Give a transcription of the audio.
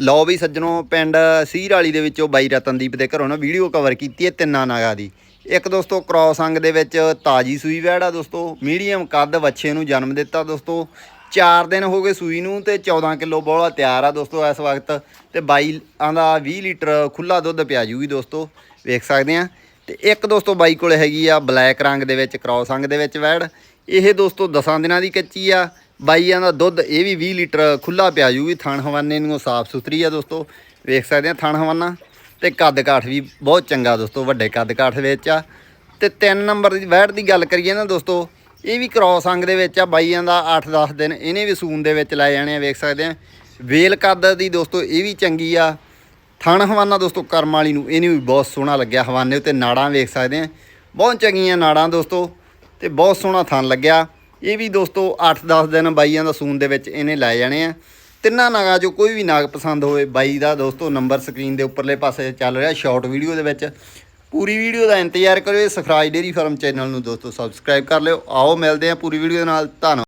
ਲਓ ਵੀ ਸੱਜਣੋ, ਪਿੰਡ ਸੀਰ ਵਾਲੀ ਦੇ ਵਿੱਚੋਂ ਬਾਈ ਰਤਨਦੀਪ ਦੇ ਘਰੋਂ ਨਾ ਵੀਡੀਓ ਕਵਰ ਕੀਤੀ ਹੈ ਤਿੰਨਾਂ ਨਾਗਾ ਦੀ। ਇੱਕ ਦੋਸਤੋ ਕ੍ਰੋਸ ਅੰਗ ਦੇ ਵਿੱਚ ਤਾਜੀ ਸੂਈ ਵੈੜ ਆ ਦੋਸਤੋ ਮੀਡੀਅਮ ਕੱਦ ਵੱਛੇ ਨੂੰ ਜਨਮ ਦਿੱਤਾ ਦੋਸਤੋ। 4 ਦਿਨ ਹੋ ਗਏ ਸੂਈ ਨੂੰ ਤੇ 14 ਕਿਲੋ ਬੋਲਾ ਤਿਆਰ ਆ ਦੋਸਤੋ ਇਸ ਵਕਤ। ਤੇ ਬਾਈ ਦਾ 20 ਲੀਟਰ ਖੁੱਲਾ ਦੁੱਧ ਪਿਆ ਜੂਗੀ ਦੋਸਤੋ, ਵੇਖ ਸਕਦੇ ਆ। ਤੇ ਇੱਕ ਦੋਸਤੋ ਬਾਈ ਕੋਲ ਹੈਗੀ ਆ ਬਲੈਕ ਰੰਗ ਦੇ ਵਿੱਚ ਕ੍ਰੋਸ ਅੰਗ ਦੇ ਵਿੱਚ ਵੈੜ। ਇਹ ਦੋਸਤੋ 10 ਦਿਨਾਂ ਦੀ ਕੱਚੀ ਆ। ਬਾਈਆਂ ਦਾ ਦੁੱਧ ਇਹ ਵੀ 20 ਲੀਟਰ ਖੁੱਲਾ ਪਿਆ ਜੂਗੀ ਥਣ ਹਵਾਨੇ ਨੂੰ ਸਾਫ਼ ਸੁਥਰੀ ਆ ਦੋਸਤੋ। ਵੇਖ ਸਕਦੇ ਆ ਥਣ ਹਵਾਨਾ ਤੇ ਕੱਦ ਕਾਠ ਵੀ ਬਹੁਤ ਚੰਗਾ ਦੋਸਤੋ, ਵੱਡੇ ਕੱਦ ਕਾਠ ਵਿੱਚ ਆ। ਤੇ 3 ਨੰਬਰ ਦੀ ਵੈਟ ਦੀ ਗੱਲ ਕਰੀਏ ਨਾ ਦੋਸਤੋ, ਇਹ ਵੀ ਕ੍ਰੋਸ ਅੰਗ ਦੇ ਵਿੱਚ ਆ, ਬਾਈਆਂ ਦਾ 8-10 ਦਿਨ ਇਹਨੇ ਵੀ ਸੂਨ ਦੇ ਵਿੱਚ ਲੈ ਜਾਣੇ ਆ, ਵੇਖ ਸਕਦੇ ਆ। ਵੇਲ ਕੱਦ ਦੀ ਦੋਸਤੋ, ਇਹ ਵੀ ਚੰਗੀ ਆ। ਥਣ ਹਵਾਨਾ ਦੋਸਤੋ, ਕਰਮ ਵਾਲੀ ਨੂੰ ਇਹਨੂੰ ਵੀ ਬਹੁਤ ਸੋਹਣਾ ਲੱਗਿਆ ਹਵਾਨੇ ਉੱਤੇ ਨਾੜਾਂ ਵੇਖ ਸਕਦੇ ਆ। ਬਹੁਤ ਚੰਗੀਆਂ ਨਾੜਾਂ ਦੋਸਤੋ, ਤੇ ਬਹੁਤ ਸੋਹਣਾ ਥਣ ਲੱਗਿਆ। ਇਹ ਵੀ ਦੋਸਤੋ 8-10 ਦਿਨ ਬਾਈਆਂ ਦਾ ਸੂਨ ਦੇ ਵਿੱਚ ਇਹਨੇ ਲੈ ਜਾਣੇ ਆ। ਤਿੰਨਾਂ ਨਾਗਾਂ ਜੋ ਕੋਈ ਵੀ ਨਾਗ ਪਸੰਦ ਹੋਵੇ, ਬਾਈ ਦਾ ਦੋਸਤੋ ਨੰਬਰ ਸਕਰੀਨ ਦੇ ਉੱਪਰਲੇ ਪਾਸੇ ਚੱਲ ਰਿਹਾ ਸ਼ਾਰਟ ਵੀਡੀਓ ਦੇ ਵਿੱਚ। ਪੂਰੀ ਵੀਡੀਓ ਦਾ ਇੰਤਜ਼ਾਰ ਕਰਿਓ, ਇਹ ਸਖਰਾਜ ਡੇਰੀ ਫਾਰਮ ਚੈਨਲ ਨੂੰ ਦੋਸਤੋ ਸਬਸਕ੍ਰਾਈਬ ਕਰ ਲਿਓ। ਆਓ ਮਿਲਦੇ ਆ ਪੂਰੀ ਵੀਡੀਓ ਦੇ ਨਾਲ। ਧੰਨਵਾਦ।